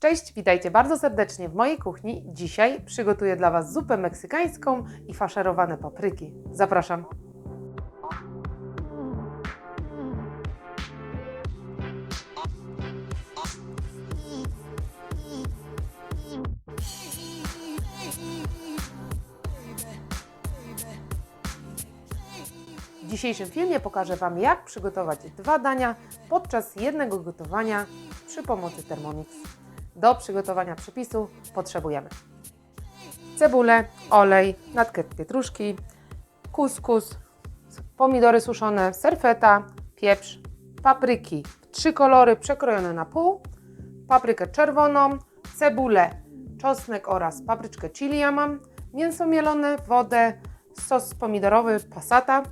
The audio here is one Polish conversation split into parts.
Cześć, witajcie bardzo serdecznie w mojej kuchni. Dzisiaj przygotuję dla Was zupę meksykańską i faszerowane papryki. Zapraszam. W dzisiejszym filmie pokażę Wam, jak przygotować dwa dania podczas jednego gotowania przy pomocy Thermomix. Do przygotowania przepisu potrzebujemy cebulę, olej, natkę pietruszki, kuskus, pomidory suszone, serfeta, pieprz, papryki trzy kolory przekrojone na pół, paprykę czerwoną, cebulę, czosnek oraz papryczkę chili ja mam, mięso mielone, wodę, sos pomidorowy passata,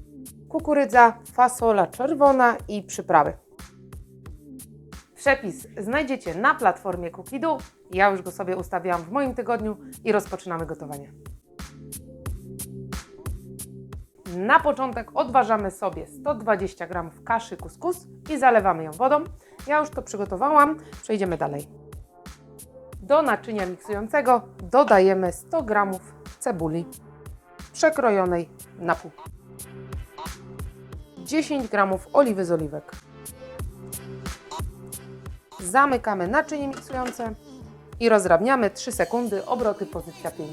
kukurydza, fasola czerwona i przyprawy. Przepis znajdziecie na platformie Cookidu. Ja już go sobie ustawiłam w moim tygodniu i rozpoczynamy gotowanie. Na początek odważamy sobie 120 g kaszy kuskus i zalewamy ją wodą. Ja już to przygotowałam, przejdziemy dalej. Do naczynia miksującego dodajemy 100 g cebuli przekrojonej na pół. 10 g oliwy z oliwek. Zamykamy naczynie miksujące i rozrabniamy 3 sekundy, obroty pozycja 5.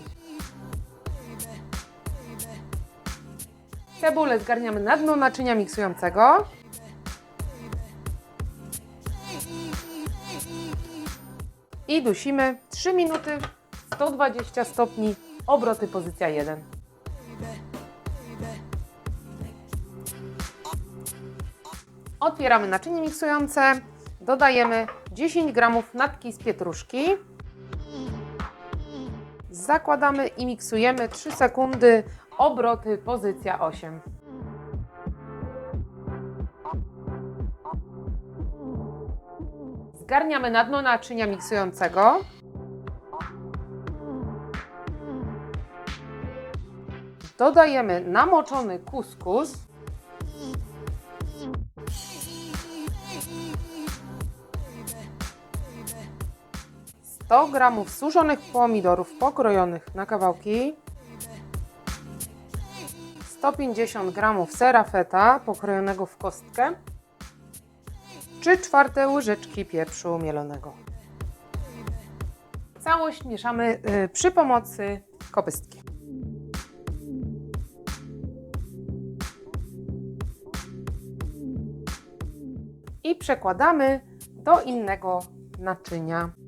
Cebulę zgarniamy na dno naczynia miksującego. I dusimy 3 minuty, 120 stopni, obroty pozycja 1. Otwieramy naczynie miksujące, dodajemy 10 g natki z pietruszki. Zakładamy i miksujemy 3 sekundy, obroty pozycja 8. Zgarniamy na dno naczynia miksującego. Dodajemy namoczony kuskus. 100 g suszonych pomidorów pokrojonych na kawałki, 150 g sera feta pokrojonego w kostkę, 3 czwarte łyżeczki pieprzu mielonego. Całość mieszamy y, przy pomocy kopystki. I przekładamy do innego naczynia.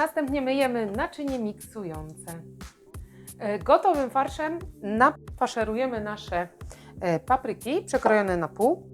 Następnie myjemy naczynie miksujące. E, Gotowym farszem nafaszerujemy nasze e, papryki przekrojone na pół.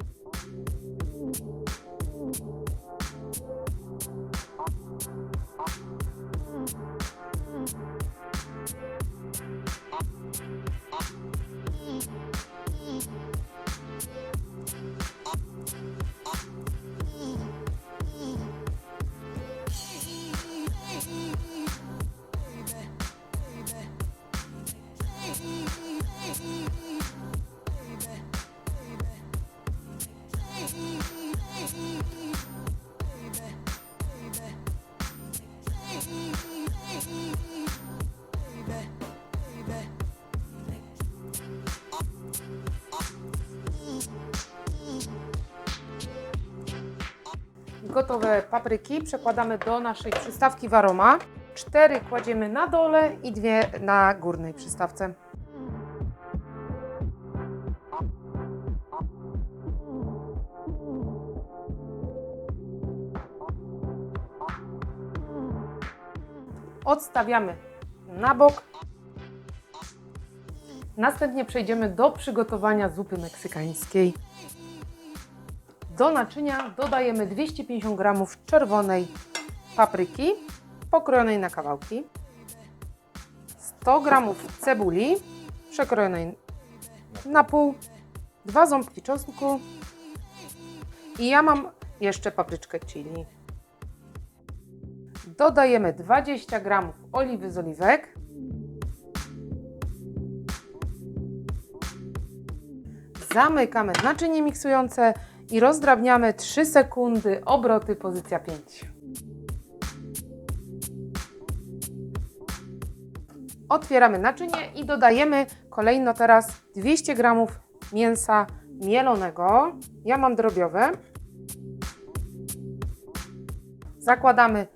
Gotowe papryki przekładamy do naszej przystawki w aroma. Cztery kładziemy na dole i dwie na górnej przystawce. Odstawiamy na bok. Następnie przejdziemy do przygotowania zupy meksykańskiej. Do naczynia dodajemy 250 g czerwonej papryki pokrojonej na kawałki, 100 g cebuli przekrojonej na pół, dwa ząbki czosnku i ja mam jeszcze papryczkę chili dodajemy 20 g oliwy z oliwek, 'Zamykamy naczynie miksujące i rozdrabniamy 3 sekundy obroty pozycja 5. Otwieramy naczynie i dodajemy kolejno teraz 200 g mięsa mielonego. Ja mam drobiowe. Zakładamy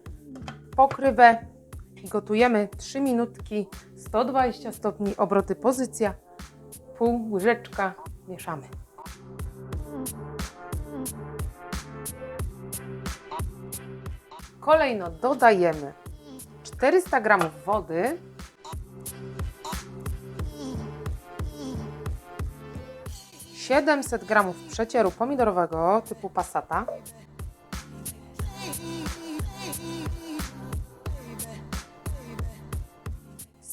pokrywę i gotujemy 3 minutki 120 stopni obroty pozycja pół łyżeczka mieszamy. Kolejno dodajemy 400 g wody. Siedemset gramów przecieru pomidorowego typu passata.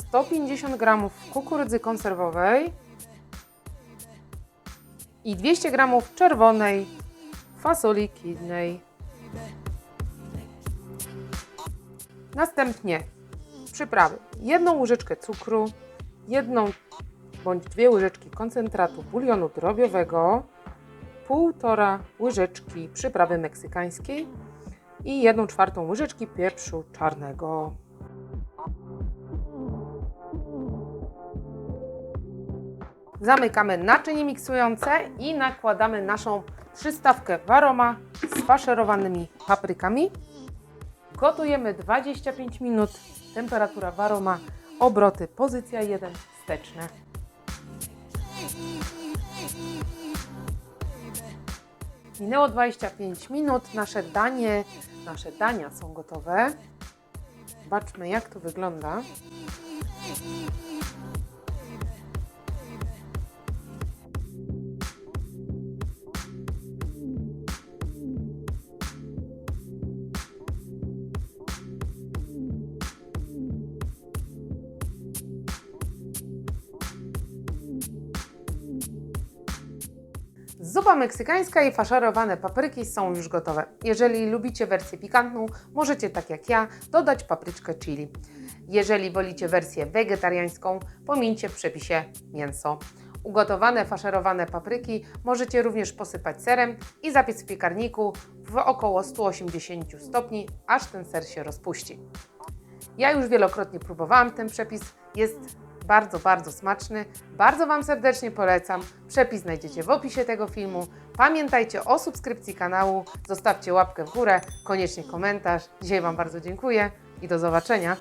150 g kukurydzy konserwowej i 200 g czerwonej fasoli kidnej. Następnie przyprawy. Jedną łyżeczkę cukru, jedną bądź dwie łyżeczki koncentratu bulionu drobiowego, półtora łyżeczki przyprawy meksykańskiej i jedną czwartą łyżeczki pieprzu czarnego. Zamykamy naczynie miksujące i nakładamy naszą przystawkę waroma z faszerowanymi paprykami. Gotujemy 25 minut. Temperatura waroma, obroty pozycja 1, wsteczne. Minęło 25 minut. Nasze danie, nasze dania są gotowe. Zobaczmy jak to wygląda. Zupa meksykańska i faszerowane papryki są już gotowe. Jeżeli lubicie wersję pikantną, możecie tak jak ja dodać papryczkę chili. Jeżeli wolicie wersję wegetariańską, pomińcie w przepisie mięso. Ugotowane faszerowane papryki możecie również posypać serem i zapiec w piekarniku w około 180 stopni, aż ten ser się rozpuści. Ja już wielokrotnie próbowałam ten przepis, jest bardzo, bardzo smaczny. Bardzo Wam serdecznie polecam. Przepis znajdziecie w opisie tego filmu. Pamiętajcie o subskrypcji kanału, zostawcie łapkę w górę, koniecznie komentarz. Dzisiaj Wam bardzo dziękuję i do zobaczenia.